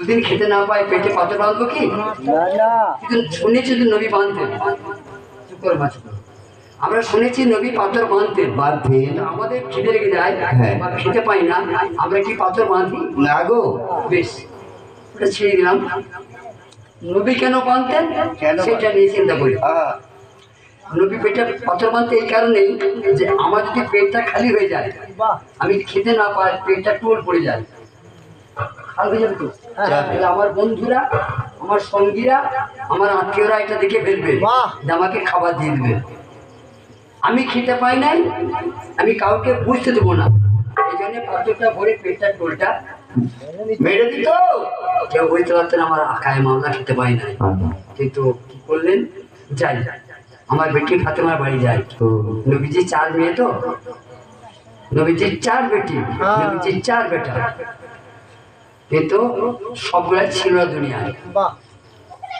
দুদিন খেতে না পাই পেটে পাথর বাঁধবো কি? শুনেছি যে নবী বাঁধতেন। চুপ করো মা, আমরা শুনেছি নবী পাথর বাঁধতেন। বাঁধতেন? কিন্তু আমাদের খিদে লেগে যায় হ্যাঁ। বা খেতে পাই না। আমরা কি পাথর বাঁধি? না গো। বেশ ওটা ছেড়ে দিলাম। নবী কেন বাঁধতেন? সেটা নিয়ে চিন্তা করি। নবী পেটে পাথর বাঁধতে এই কারণেই যে আমার যদি পেটটা খালি হয়ে যায় আমি যদি খেতে না পাই পেটটা টোল পড়ে যায়। খাল যাবে তো? হ্যাঁ। তাহলে আমার বন্ধুরা আমার সঙ্গীরা আমার আত্মীয়রা এটা দেখে ফেলবে আমাকে খাবার দিয়ে দেবে। আমি খেতে পাই নাই আমি কাউকে বুঝতে দেবো না। এই জন্য পাত্রটা ভরে পেটটা টোলটা মেরে দিত। কেউ বুঝতে পারতেন আমার আঁকায় মামলা খেতে পাই নাই। কিন্তু কি করলেন? যাই আমার বেটি ফাতেমার বাড়ি যায়। নবীজি চার মেয়ে তো? নবীজির চার বেটি হ্যাঁ। নবীজির চার বেটা। কিন্তু সবগুলা ছিল দুনিয়ায়।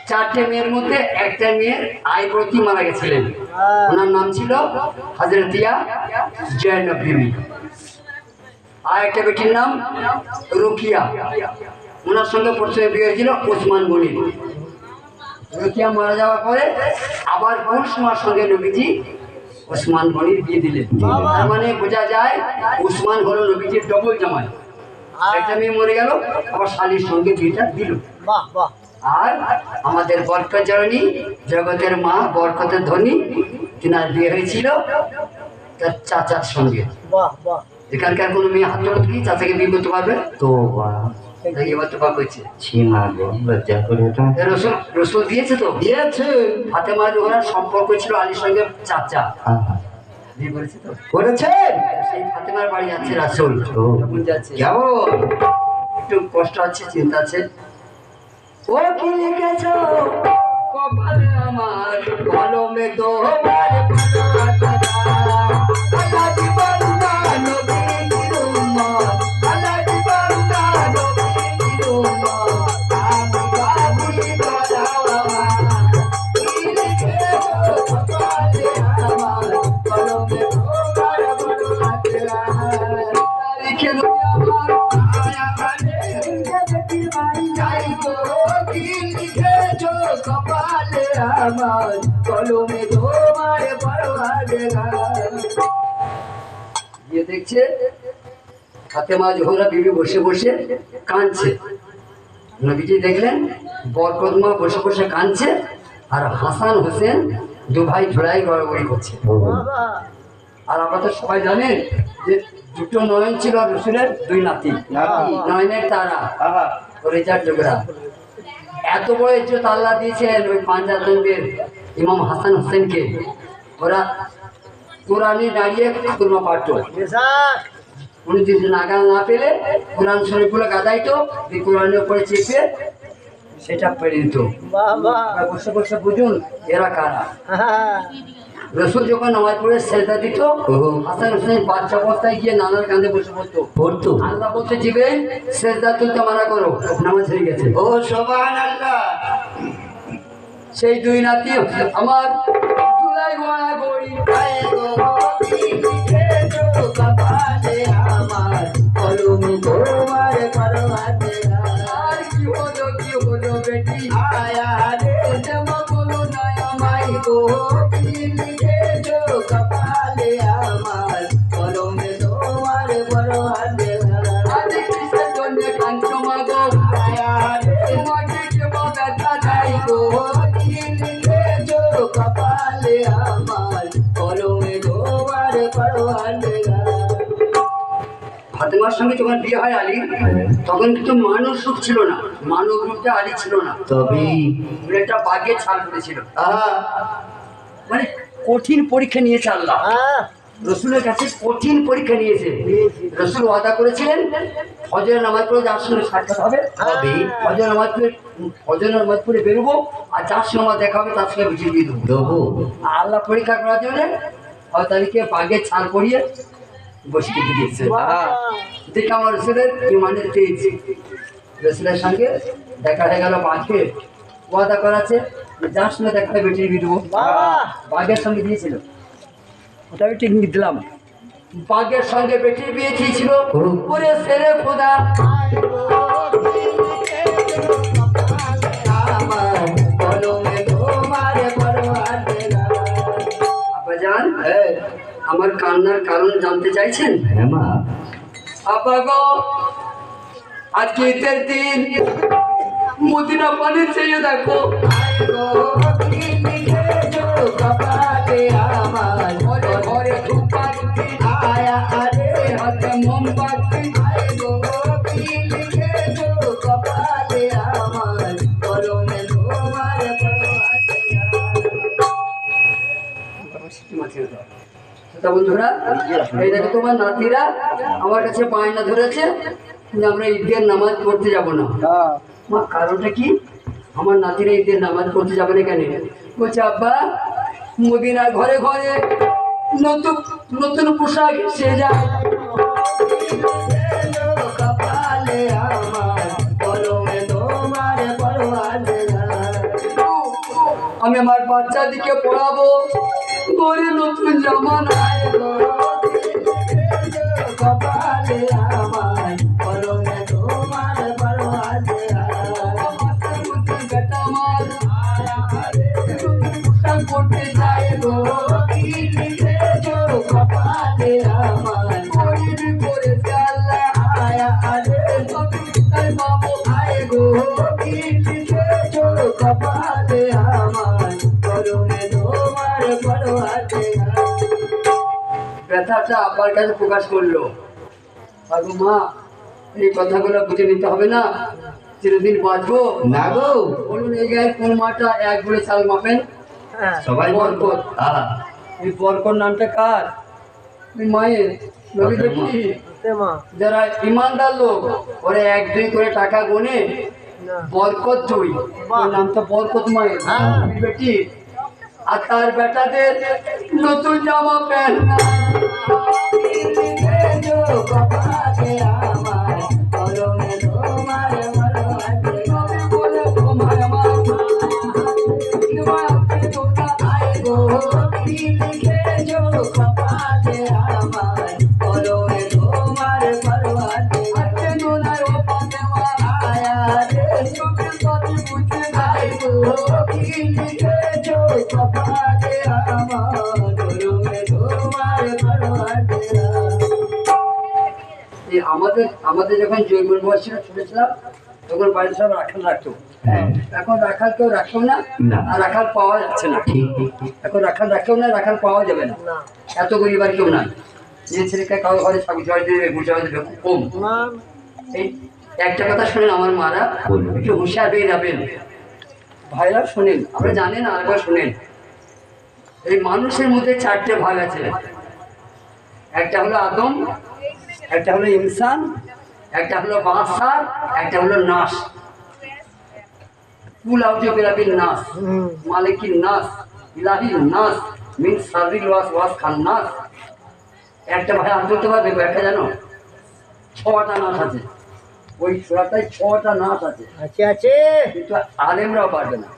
চারটে মেয়ের মধ্যে একটা মেয়ের আইব্রতি মারা গেছিলেন। হ্যাঁ। ওনার নাম ছিল হাজরতিয়া জয়নব। বিবি আর একটা বেটির নাম রুকিয়া। ওনার সঙ্গে প্রথমে বিয়ে হয়েছিল ওসমান গনির রুকিয়া মারা যাওয়ার পরে আবার কুসমার সঙ্গে নবীজি ওসমান গনির বিয়ে দিলেন। তার মানে বোঝা যায় ওসমান হলো নবীজির ডবল জামাই। একটা মেয়ে মরে গেল আবার শালির সঙ্গে বিয়েটা দিল। বাহ বাহ। আর আমাদের বরকত জননী জগতের মা বরকতের ধনী তিনার বিয়ে হয়েছিল তার চাচার সঙ্গে। বাহ বাহ। এখানকার কোনো মেয়ে হাত কি চাচাকে বিয়ে করতে পারবে? তো এবার তো পাপ তো রসুল রসুল দিয়েছে তো? দিয়েছে। ফাতেমা জোহরার সম্পর্ক ছিল আলীর সঙ্গে চাচা। আহা, বিয়ে করেছে তো? করেছেন? সেই ফাতেমার বাড়ি যাচ্ছে রাসুল। তখন যাচ্ছে। কেমন? একটু কষ্ট আছে চিন্তা আছে ও কি লিখেছ? কপালে আমার কলমে তোমার আমার কলমে তোমার হাতে গিয়ে দেখছে ফাতেমা জোহরা বিবি বসে বসে কাঁদছে নবীজি দেখলেন বরকদমা বসে বসে কাঁদছে আর হাসান হোসেন দু ভাই ঝোড়াই গড়াগড়ি করছে আর আমরা তো সবাই জানেন যে দুটো নয়ন ছিল রসুলের দুই নাতি। নয়নের তারা। রেজার যোগরা এত বড় ইজ্জত আল্লাহ দিয়েছেন ওই পাঞ্জাতনদের ইমাম হাসান হোসেনকে। ওরা কোরআনে দাঁড়িয়ে খুরমা পাঠত উনি যদি নাগাল না পেলে কোরআন শরীফগুলো গাদাইতো এই কোরআনের উপরে চেপে সেটা পেরে দিত। বসে বসে বুঝুন এরা কারা? রসুল যখন নামাজ পড়ে সেজদা দিত। হাসান হোসেন বাচ্চা অবস্থায় গিয়ে নানার কাঁধে বসে পড়তো। পড়তো? আল্লাহ বলতে জিবে সেজদা তুলতে মানা করো নামাজ হয়ে গেছে। ও সবাই আল্লাহ সেই দুই নাতি আমার ফাতেমার সঙ্গে যখন বিয়ে হয় আলী তখন কিন্তু মানব সুখ ছিল না মানব রূপে আলী ছিল না। তবে একটা বাঘের ছাল করেছিল মানে কঠিন পরীক্ষা নিয়েছে আল্লাহ। রসুলের কাছে কঠিন পরীক্ষা নিয়েছে। রসুল ওয়াদা করেছিলেন ফজরের নামাজ পড়ে যার সঙ্গে সাক্ষাৎ হবে। ফজর নামাজ পড়ে ফজর নামাজ পড়ে বেরোবো আর যার সঙ্গে আমার দেখা হবে তার সঙ্গে বুঝিয়ে দিয়ে দেবো। আল্লাহ পরীক্ষা করার জন্য হয় তাদেরকে বাঘের ছাল পরিয়ে গোষ্ঠী দিয়েছে। তারা আমার রসুলের ইমানের তেজ? রসুলের সঙ্গে দেখা হয়ে গেল বাঘকে ওয়াদা করাছে যার সঙ্গে দেখা হয় বেটির বিধব বাঘের সঙ্গে দিয়েছিল। ওটা আমি ঠিক দিলাম বাঘের সঙ্গে বেটির বিয়ে দিয়েছিল। উপরে সেরে খোদা। হ্যাঁ আমার কান্নার কারণ জানতে চাইছেন? হ্যাঁ মা। আপা গো আজকে ঈদের দিন মদিনা পানি চেয়ে দেখো। ঘরে ঘরে আয়া আরে হাতে মোমবাতি তা বন্ধুরা, এই দেখো তোমার নাতিরা আমার কাছে বায়না ধরেছে যে আমরা ঈদের নামাজ পড়তে যাব না। মা, কারণটা কি? আমার নাতিরা ঈদের নামাজ পড়তে যাবে না কেন? বলছে, আব্বা, মদিনা ঘরে ঘরে নতুন নতুন পোশাক সে যায় আমি আমার বাচ্চাদিকে পড়াবো। ঘরে নতুন জামা আমার তোমার ব্যথাটা আব্বার কাছে প্রকাশ করল। বাবু মা এই কথাগুলো বুঝে নিতে হবে না। চিরদিন বাঁচবো। না গো। বলুন এই গায়ে কোন মাটা এক বলে চাল মাপেন। হ্যাঁ। সবাই বরকত। এই বরকর নামটা কার? মায়ের। যারা ইমানদার লোক ওরা এক দুই করে টাকা গোনে বরকত দুই ওর নামটা বরকত মায়ের। হ্যাঁ। বেটি। আর তার বেটাদের নতুন জামা প্যান্ট। আমাদের আমাদের যখন জৈব বয়স ছিল ছোট ছিলাম তখন বাড়িতে সব রাখাল রাখতো। হ্যাঁ। এখন রাখাল কেউ রাখেও না না। আর রাখাল পাওয়া যাচ্ছে না। এখন রাখাল রাখেও না রাখাল পাওয়া যাবে না। না। এত গরিব আর কেউ নাই যে ছেলেকে কারও ঘরে ছাগল দেবে গুছা দেবে কম। না এই একটা কথা শোনেন আমার মারা একটু হুঁশিয়ার হয়ে যাবেন। ভাইরা শোনেন আমরা জানেন আরেকবার শোনেন। এই মানুষের মধ্যে চারটে ভাগ আছে। একটা হলো আদম একটা হলো ইনসান একটা হলো বাসার একটা হলো নাস। কুল আউজে বেরাবিল নাস হুম মালিকিন নাস ইলাহিল নাস মিন সারিল ওয়াস ওয়াস খান নাস। একটা ভাই আর পারবে একটা জানো? ছটা নাচ আছে। ওই ছোড়াটায় ছটা নাচ আছে। আছে আছে। কিন্তু আলেমরাও পারবে না।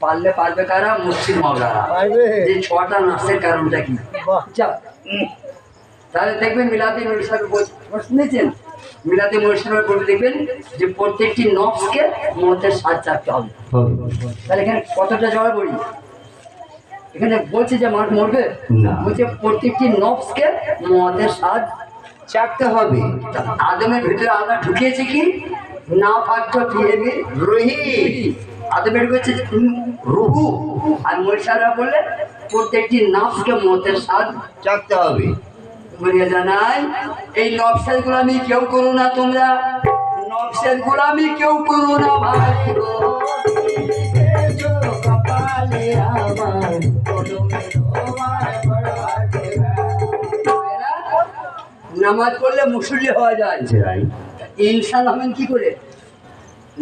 পারলে পারবে কারা? মুসলিম মাওলারা পারবে। যে ছটা নাচের কারণটা কি? বাহ। তাহলে দেখবেন মিলাদি মরিসার শুনেছেন? মিলাদি মরিসার বলে দেখবেন যে প্রত্যেকটি নফসকে মতের স্বাদ চাপতে হবে। তাহলে এখানে কতটা জড়া বলি? এখানে বলছে যে মানুষ মরবে? না। বলছে প্রত্যেকটি নফসকে মদের স্বাদ চাপতে হবে। আদমের ভিতরে আল্লাহ ঢুকিয়েছে কি? না ফাক্ত ফিরেবি রহি। আদমের হচ্ছে রুহু। আর মরিষারা বললে প্রত্যেকটি নফসকে মতের স্বাদ চাকতে হবে। বলিয়া জানাই এই নফসের গোলামি কেউ করো না তোমরা। নফসের গোলামি কেউ করো না ভাই কপালে আমার নামাজ পড়লে মুসল্লি হওয়া যায়। ইনসান হবেন কি করে?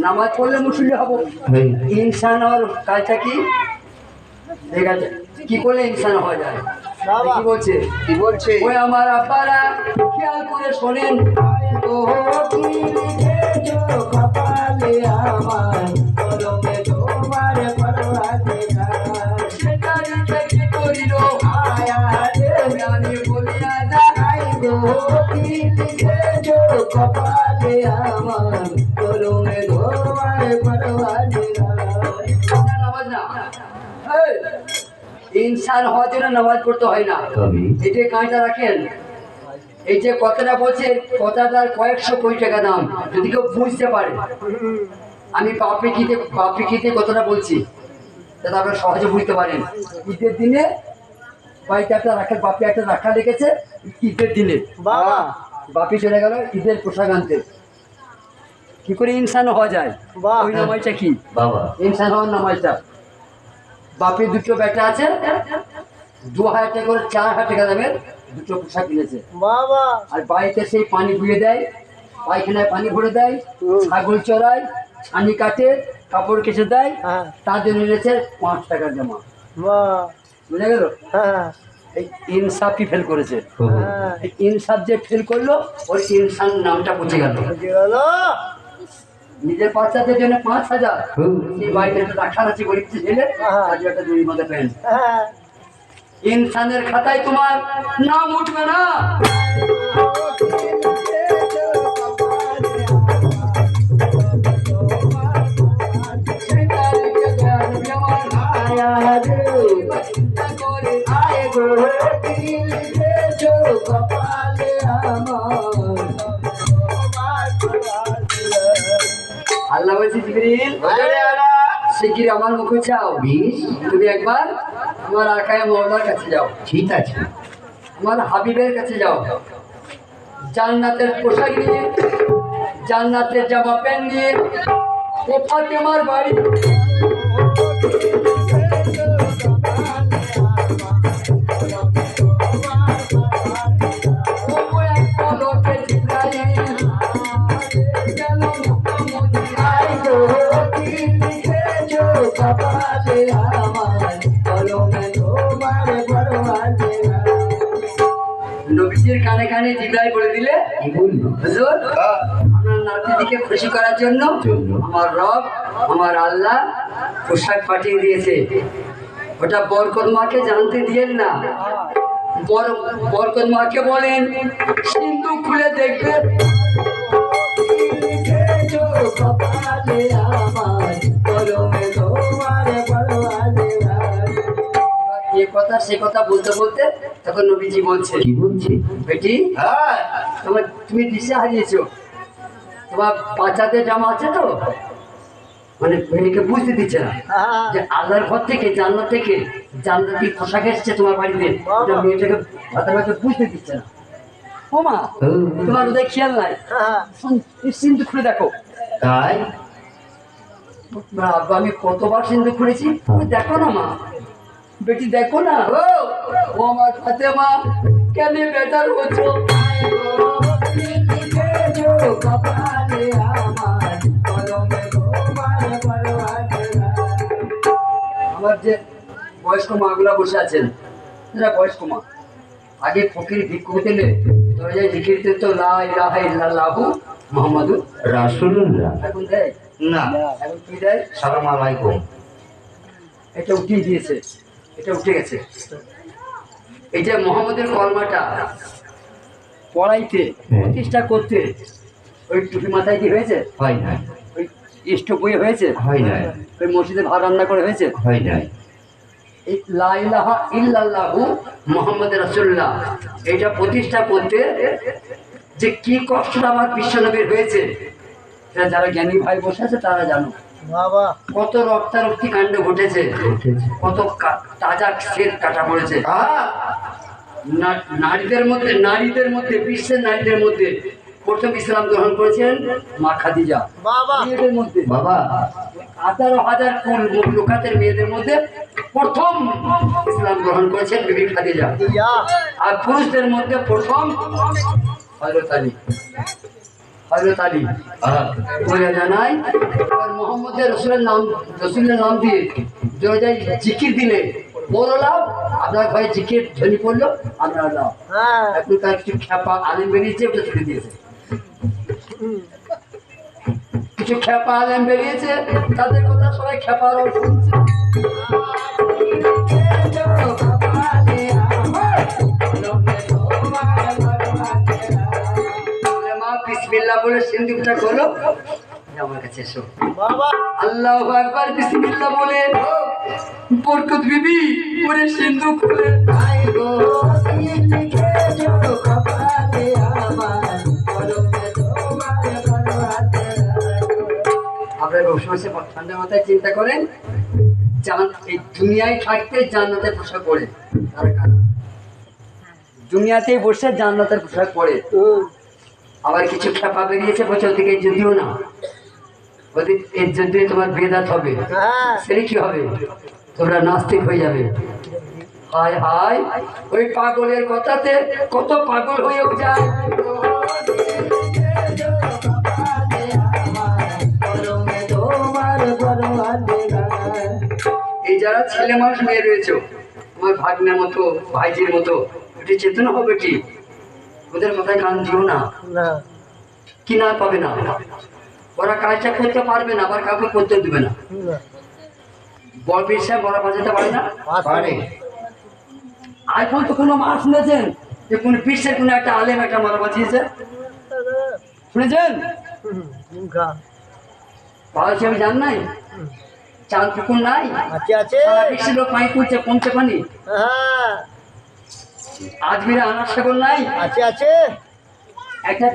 নামাজ পড়লে মুসল্লি হব? ইনসান হওয়ার কাজটা কি? ঠিক আছে। কি করলে ইনসান হওয়া যায়। কি বলছে? কি বলছে? ওই আমার আপারা খেয়াল করে শোনেন। ও কি লিখেছো কপালে আমার ইনসান হওয়ার জন্য নামাজ পড়তে হয় না। যে কাঁচা রাখেন এই যে কথাটা বলছে কথাটার কয়েকশো কোটি টাকা দাম যদি কেউ বুঝতে পারে। আমি বাপে কিতে বাপে কিতে কথাটা বলছি যাতে আপনারা সহজে বুঝতে পারেন। ঈদের দিনে বাড়িতে একটা রাখা বাপে একটা রাখা রেখেছে ঈদের দিনে। বাবা। বাপি চলে গেল ঈদের পোশাক আনতে। কি করে ইনসান হওয়া যায়? বাহ। ওই নামাজটা কি? বাবা। ইনসান হওয়ার নামাজটা। বাপের দুটো বেটা আছে দু হাজার টাকা করে চার হাজার টাকা দামের দুটো পোশাক কিনেছে। বাবা। আর বাড়িতে সেই পানি ধুয়ে দেয় পায়খানায় পানি ভরে দেয় ছাগল চড়ায় ছানি কাটে কাপড় কেচে দেয় হ্যাঁ। তার জন্য এনেছে পাঁচ টাকার জমা। বুঝা গেল? হ্যাঁ। এই ইনসাফই ফেল করেছে। হ্যাঁ। ইনসাফ যে ফেল করল ওই ইনসান নামটা পচে গেল। নিজের বাচ্চাদের জন্য পাঁচ হাজার। সেই বাড়িতে একটা রাখার আছে গরিব ছেলে হ্যাঁ। আজ একটা জরিমানা হ্যাঁ ইনসানের খাতায় তোমার নাম উঠবে না আল্লাহ বলছি জিবরিল শিগগির আমার মুখে চাও বিশ। তুমি একবার আমার আকায় মৌলার কাছে যাও। ঠিক আছে। আমার হাবিবের কাছে যাও। জান্নাতের পোশাক নিয়ে জান্নাতের জামা প্যান্ট নিয়ে ও ফাতেমার বাড়ি। ও কানে কানে জিব্রাইল বলে দিলে? হুজুর আপনার নাতিদিকে খুশি করার জন্য। আমার রব আমার আল্লাহ পোশাক পাঠিয়ে দিয়েছে। ওটা বরকত মাকে জানতে দিয়েন না। বর বরকত মাকে বলেন সিন্ধু খুলে দেখবে কথা সে কথা বলতে বলতে তখন নবীজি বলছে কি বলছে? বেটি তোমার তুমি দিশে হারিয়েছো। তোমার বাচ্চাদের জামা আছে তো? মানে মেয়েকে বুঝতে দিচ্ছে না। হ্যাঁ। যে আল্লাহর ঘর থেকে জান্নাত থেকে পোশাক এসছে তোমার বাড়িতে। মেয়েটাকে ভাতের ভাতে বুঝতে দিচ্ছে না। ও মা তোমার ওদের খেয়াল নাই? হ্যাঁ। সিন্ধু খুলে দেখো। তাই? আব্বা আমি কতবার সিন্ধু খুলেছি? তুমি দেখো না মা। বেটি দেখো না। ও ও আমার ফাতে মা কেন বেটার হচ্ছ আমার যে বয়স্ক মাগুলা বসে আছেন এরা বয়স্ক মা। আগে ফকির ভিক্ষু দিলে দরজায় জিকির দিত লা ইলাহা ইল্লাল্লাহু মুহাম্মাদুর রাসূলুল্লাহ। এখন দেয়? না। এখন কি দেয়? সালাম আলাইকুম। এটা উঠিয়ে দিয়েছে। এটা উঠে গেছে। এটা মোহাম্মদের কলমাটা। পড়াইতে হ্যাঁ। প্রতিষ্ঠা করতে। ওই টুপি মাথায় কি হয়েছে? হয় না ওই স্টোভ বই হয়েছে? হয় না ওই মসজিদে ভাত রান্না করে হয়েছে? হয় না এই লা ইলাহা ইল্লাল্লাহু মোহাম্মদ রাসূলুল্লাহ। এটা প্রতিষ্ঠা করতে যে কি কষ্টটা আমার বিশ্বনবীর হয়েছে সেটা যারা জ্ঞানী ভাই বসে আছে তারা জানো কত রক্তারক্তি কাণ্ড ঘটেছে। কত তাজা সেট কাটা পড়েছে। নারীদের মধ্যে নারীদের মধ্যে বিশ্বের নারীদের মধ্যে প্রথম ইসলাম গ্রহণ করেছেন মা খাদিজা। বাবা। মেয়েদের মধ্যে। বাবা। হাজারো হাজার কুল লোকাতের মেয়েদের মধ্যে প্রথম ইসলাম গ্রহণ করেছেন বিবি খাদিজা। আর পুরুষদের মধ্যে প্রথম হজরত আলী। হজরত আলী। আহ, বলে জানাই এবার মোহাম্মদের রসুলের নাম রসুলের নাম দিয়ে দরজায় জিকির দিলে বড় লাভ? আপনার ঘরে জিকির ধ্বনি পড়ল আপনার লাভ। হ্যাঁ। এখন কিছু খ্যাপা আলেম বেরিয়েছে ওটা ছেড়ে দিয়েছে। কিছু খ্যাপা আলেম বেরিয়েছে তাদের কথা সবাই খ্যাপারও শুনছে। বিসমিল্লাহ বলে সিন্ধুকটা করল আমার কাছে এসো। বাবা আল্লাহ একবার বিসমিল্লাহ বলে। বরকত বিবি ওরে সিন্ধু খুলে। আই গো কপালে আমার। আপনার বসে বসে ঠান্ডা মাথায় চিন্তা করেন জান এই দুনিয়ায় থাকতে জান্নাতের পোশাক পরে। তার কারণ। দুনিয়াতেই বসে জান্নাতের পোশাক পরে। আবার কিছু খেপা বেরিয়েছে বছর থেকে যদিও না। ওদের এর যদি তোমার বেদাত হবে। হ্যাঁ। সেটা কি হবে? তোমরা নাস্তিক হয়ে যাবে। হায় হায় ওই পাগলের কথাতে কত পাগল হয়ে যায়। এই যারা ছেলে মানুষ মেয়ে রয়েছে তোমার ভাগ্নের মতো ভাইজির মতো একটু চেতনা হবে কি? ওদের মাথায় কান দিও না। না। কি না পাবে না? ওরা কাজটা করতে পারবে না আবার কাউকে করতে দেবে না। বল সাহেব বলা বাজাতে পারে না? পারে। আইফোন তো কোনো মাস শুনেছেন যে কোন বিশ্বের কোনো একটা আলেম একটা মারা বাঁচিয়েছে শুনেছেন? মুখা আমি জান নাই? চাঁদ পুকুর নাই? আছে আছে। বিশ্বের লোক পানি তুলছে কমছে পানি হ্যাঁ। আজমিরে আনার সাগর নাই আছে আছে একটা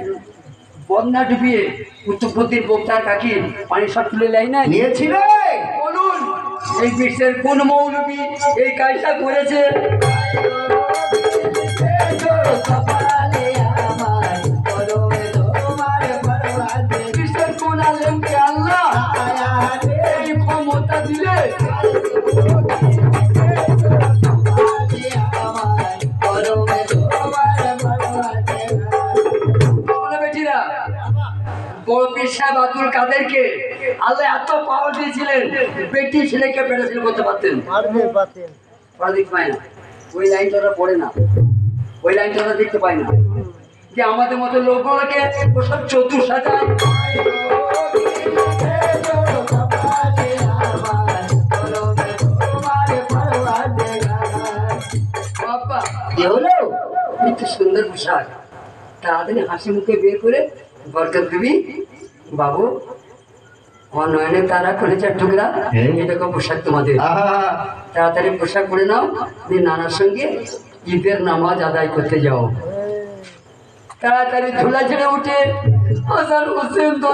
বন্যা ডুবিয়ে উত্তরপতির বোকটার কাকি পানি সব তুলে নেয় না নিয়েছিল বলুন এই বিশ্বের কোন মৌলবী এই কাজটা করেছে পীর সাহেব আব্দুল কাদেরকে আল্লাহ এত পাওয়ার দিয়েছিলেন বেটি ছেলেকে বেটা ছেলে করতে পারতেন? ওরা দেখতে পায় না। ওই লাইনটা ওরা পড়ে না। ওই লাইনটা ওরা দেখতে পায় না। যে আমাদের মতো লোকগুলোকে ওসব চতুর সাজায় হলো? একটু সুন্দর পোশাক। তাড়াতাড়ি হাসি মুখে বের করে বরকত দিবি। বাবু আমার নয়নে তারা করেছে টুকরা। এরকম পোশাক তোমাদের। তাড়াতাড়ি পোশাক পরে নাও দিয়ে নানার সঙ্গে ঈদের নামাজ আদায় করতে যাও। তাড়াতাড়ি ধুলা ছেড়ে উঠে হাসান হোসেন তো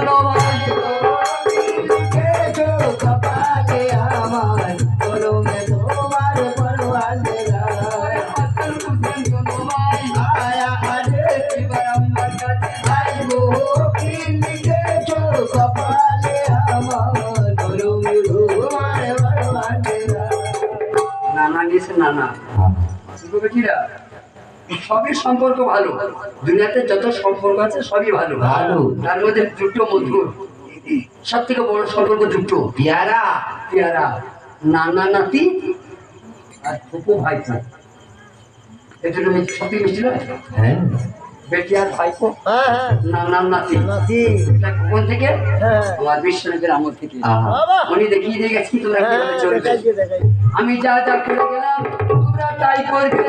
নানা কিরা সবই সম্পর্ক ভালো। দুনিয়াতে যত সম্পর্ক আছে সবই ভালো। ভালো। তার মধ্যে দুটো মধুর সব থেকে বড় সম্পর্ক দুটো পেয়ারা। পেয়ারা। নানা নাতি আর ফুপু ভাই এটা তুমি সত্যি মিষ্টি নয়? হ্যাঁ। বেটি আর ভাইপো? হ্যাঁ হ্যাঁ। নাতি? নাতি। এটা থেকে? হ্যাঁ। আমার বিশ্বনগরের আমল থেকে। উনি দেখিয়ে দিয়ে গেছি তোমরা কীভাবে চলবে। দেখাইছে দেখাইছে আমি যা যা করে গেলাম তোমরা তাই করবে।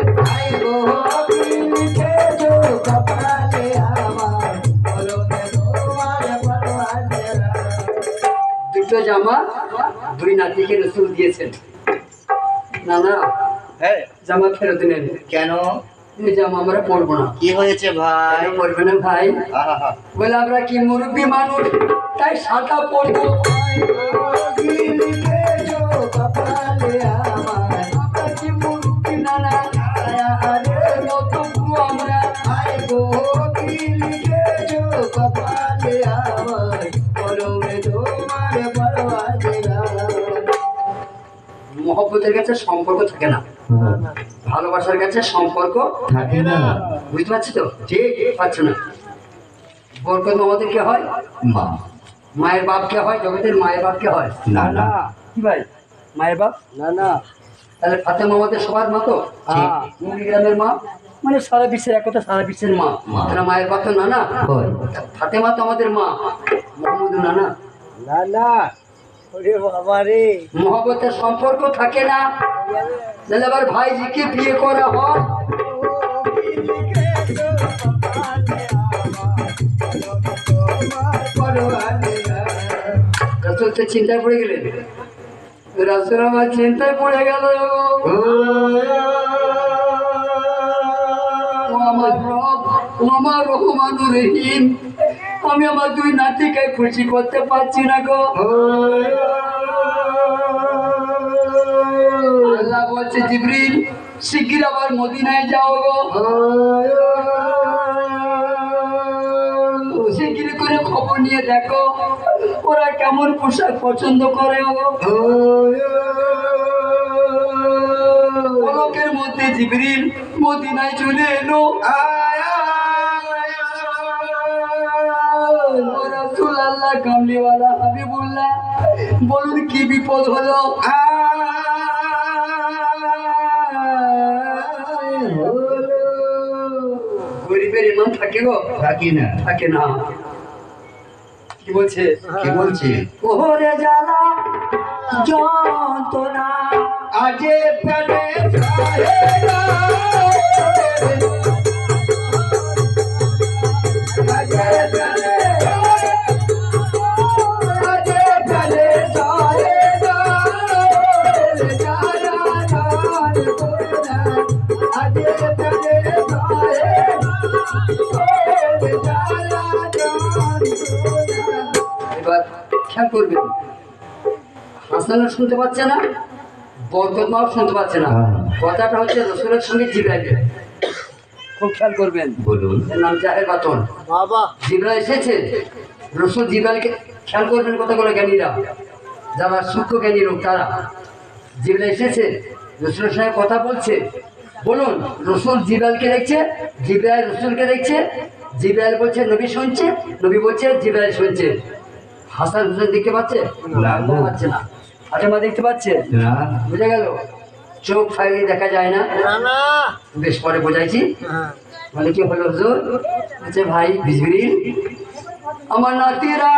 দুটো জামা দুই নাতিকে রসুল দিয়েছেন। না না হ্যাঁ। জামা ফেরত নেন কেন? এই জামা আমরা পরবো না। কি হয়েছে ভাই? পরবে না ভাই? বলে আমরা কি মুরব্বী মানুষ? তাই সাদা পরবো মহব্বতের কাছে সম্পর্ক থাকে না। ভালোবাসার কাছে সম্পর্ক থাকে না। বুঝতে পারছি তো? ঠিক পারছ না। বরকত আমাদের কে হয়? মা। মায়ের বাপ কে হয়? জগতের মায়ের বাপ কে হয়? না না। কি ভাই? মায়ের বাপ? না না। তাহলে ফাতেমা আমাদের সবার মা তো। গ্রামের মা? মানে সারা বিশ্বের এক কথা সারা বিশ্বের মা। মা। তাহলে মায়ের বাপ তো নানা? হয়। ফাতেমা তো আমাদের মা। মোহাম্মদ নানা? না না। বাবা রে মহব্বতের সম্পর্ক থাকে না। তাহলে আবার ভাইজিকে বিয়ে করা হয়? চিন্তায় পড়ে গেলেন রাসুল আমার চিন্তায় পড়ে গেল। আমার রব আমার রহমানুর রহিম। আমি আমার দুই নাতিকে খুশি করতে পারছি না গো। আল্লাহ বলছে, জিবরিল, শিগগির আবার মদিনায় যাও গো। শিগগির করে খবর নিয়ে দেখো, ওরা কেমন পোশাক পছন্দ করে গো। পলকের মধ্যে জিবরিল মদিনায় চলে এলো। ও কামলিওয়ালা হাবিবুল্লাহ বলুন কি বিপদ হলো? গরিবের ইমান থাকে গো? থাকি না। থাকে না। কি বলছে? কি বলছি? ওরে জ্বালা যন্ত্রণা। আজে এবার হাসানও শুনতে পাচ্ছে না বরকত মাও শুনতে পাচ্ছে না। হ্যাঁ। কথাটা হচ্ছে রসুলের সঙ্গে জিব্রাইলের খুব খেয়াল করবেন। বলুন। এর নাম জাহের বাতন। বাবা। জিব্রাইল এসেছে? রসুল জিব্রাইলকে খেয়াল করবেন কথাগুলো জ্ঞানীরা। যারা সূক্ষ্ম জ্ঞানী লোক তারা। জিব্রাইল এসেছে রসুলের সঙ্গে কথা বলছে। বলুন রসুল জিব্রাইলকে দেখছে? জিব্রাইল রসুলকে দেখছে? জিব্রাইল বলছে নবী শুনছে? নবী বলছে জিব্রাইল শুনছে। হাসান হুসেন দেখতে পাচ্ছে? না, না। না ফাতেমা দেখতে পাচ্ছে? না। বুঝে গেল? চোখ ফাইলে দেখা যায় না। না বেশ পরে বোঝাইছি। মানে কি হলো হুজুর? বলছে ভাই বিজবির আমার নাতিরা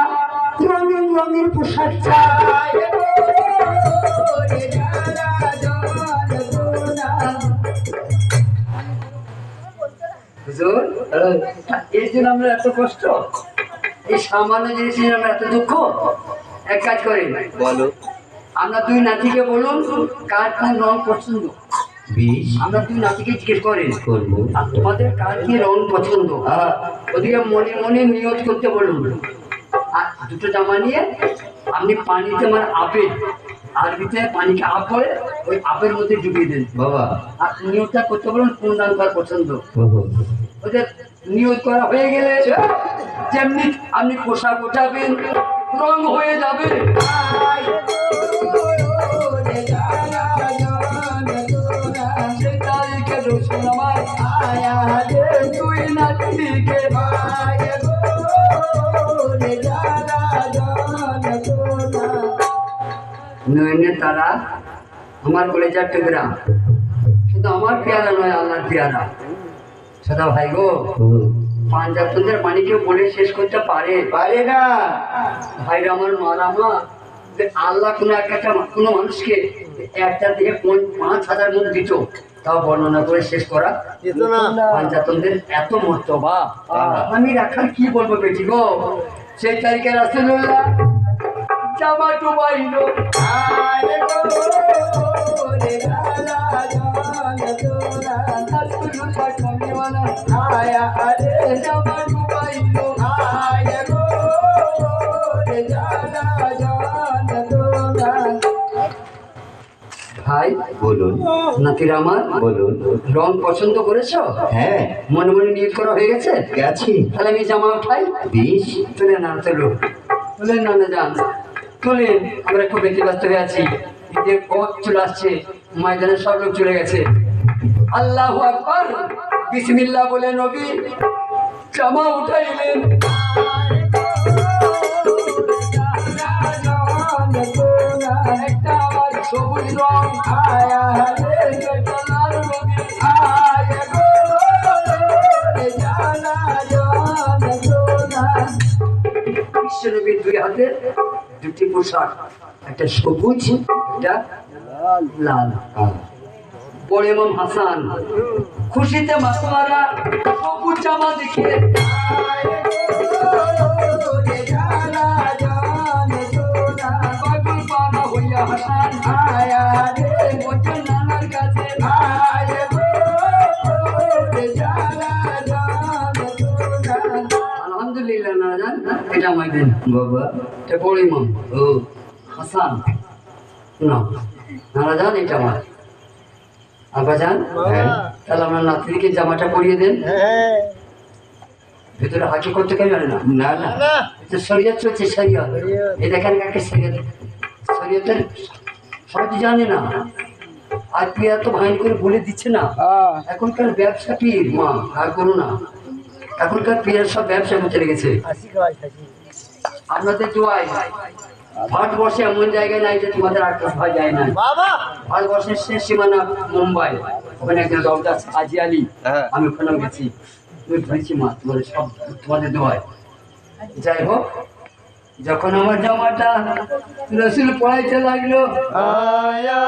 রঙিন রঙিন পোশাক চায়। হুজুর জন্য আমরা এত কষ্ট এই সামান্য জিনিসের জন্য আমরা এত দুঃখ। এক কাজ করি। বলো। আমরা দুই নাতিকে বলুন কার কোন রং পছন্দ? আমরা দুই নাতিকে জিজ্ঞেস করি করব। আর তোমাদের কার কি রং পছন্দ? ওদিকে মনে মনে নিয়ত করতে বলুন আর দুটো জামা নিয়ে আপনি পানিতে আমার আপেল আরবিতে পানিকে আপ করে ওই আপের মধ্যে ডুবিয়ে দেন। বাবা। আর নিয়তটা করতে বলুন কোন রং কার পছন্দ? ওদের নিয়ত করা হয়ে গেলে যেমনি আপনি পোশাক ওঠাবেন রং হয়ে যাবে। নয়নে তারা আমার কলেজার টুকরা। শুধু আমার পেয়ারা নয় আল্লাহর পেয়ারা। সদা ভাই গো ওহো। পাঞ্জাবদের পানি কেউ বলে শেষ করতে পারে? পারে না। ভাইরা আমার মারা মা আল্লাহ কোনো একটা কোনো মানুষকে একটা দিয়ে পাঁচ হাজার মতো দিত। তাও বর্ণনা করে শেষ করা। যেত না। পাঞ্জাতনদের এত মর্তবা। আমি রাখাল কি বলব বেটি গো? সেই তারিখে রাসুল্লাহ জামা ডুবাইলো রাসূলুল্লাহ কামলিওয়ালা জামা ডুবাইলো ভাই বলুন। নাতিরা আমার বলুন। রং পছন্দ করেছ? হ্যাঁ। মনে মনে নিয়োগ করা হয়ে গেছে? গেছি। তাহলে আমি জামা উঠাই। বিষ? তুলে না তোলো। তুলে না না যান তুলে আমরা খুব বেশি ব্যস্ত হয়ে আছি। ঈদের পথ চলে আসছে। ময়দানে সব লোক চলে গেছে। আল্লাহ আকবার। বিসমিল্লাহ বলে নবী। জামা উঠাইলেন। দুটি পোশাক একটা সবুজ একটা লাল বড় ইমাম হাসান খুশিতে মাতোয়ারা সবুজ জামা দেখে হাসান আয়া রে নানার কাছে এটা বাবা। এটা বড় ইমাম। ও। হাসান। না নারাজান এটা আমার আব্বাজান হ্যাঁ। তাহলে নাতনিকে জামাটা পরিয়ে দেন। ভেতরে হাঁচি করতে কেউ জানে না? না না। এটা শরীয়ত চলছে শরীয়ত। এই দেখেন কাকে শরীয়ত। শরীয়তের সবাই জানে না। আর পিয়া তো ভাইন করে বলে দিচ্ছে না। এখনকার ব্যবসা পীর মা আর করো না। এখনকার পিয়ার সব ব্যবসা করতে লেগেছে আপনাদের দোয়াই ভারতবর্ষে এমন জায়গায় নাই যে তোমাদের আর কোথাও যায় না। ভারতবর্ষের শেষ সীমানা মুম্বাই। ওখানে একজন আছে হাজি আলী। হ্যাঁ। আমি ওখানেও গেছি। তুমি ধরেছি মা তোমাদের সব তোমাদের দোয়ায় যাই হোক যখন আমার জামাটা রসুল পড়াইতে লাগল আয়া।